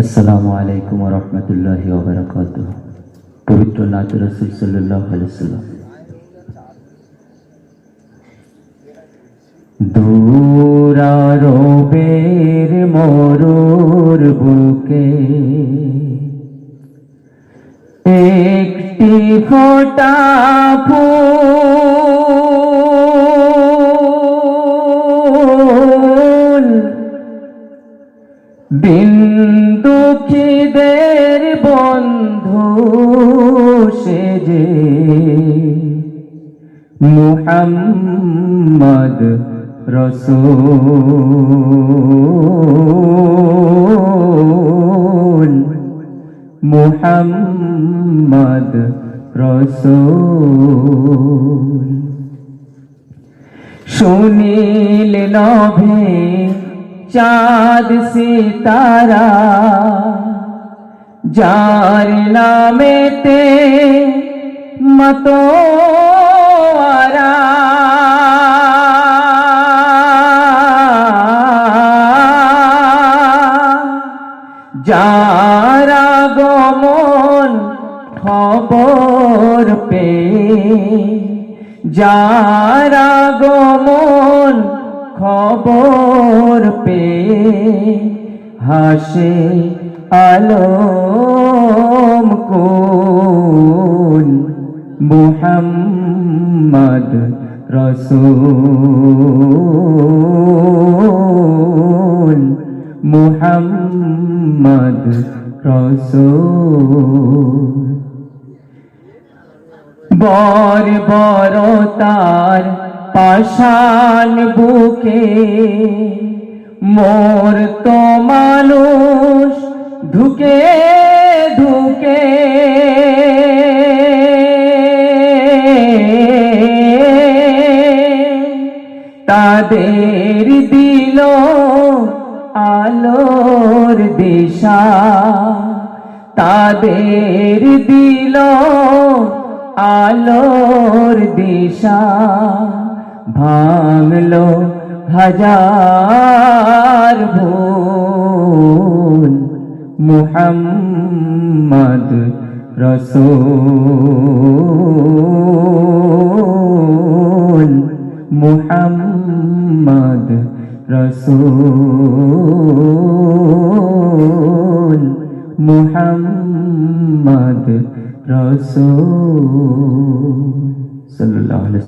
আসসালামু আলাইকুম রহমতুল্লাহ ওবরাকাত পবিত্র নাত রসুল সাল্লাহ আলাইসাল্লাম দূরারোবের মরুর বুকে। একটি ফোটা ফুল বিন্দুখিদের বন্ধু সেজে মুহাম্মদ রসূল। মুহাম্মদ রসূল। সুনীল নভে চাঁদ সিতারা যার নামেতে মতোয়ারা যারা গমন খবর পে যারা গমন খবর পে হাসে আলম কোন মুহাম্মদ রসূল মুহাম্মদ রসূল। বর বর তার পাষাণ বুকে মোর তো মানুষ ধুকে ধুকে তাদের দিল আলোর দিশা। তাদের দিল আলোর দিশা। ভাঙলো হাজার ভুল মুহাম্মদ রসূল মুহাম্মদ রসূল মুহাম্মদ রসূল। সাল্লাল্লাহু আলাইহি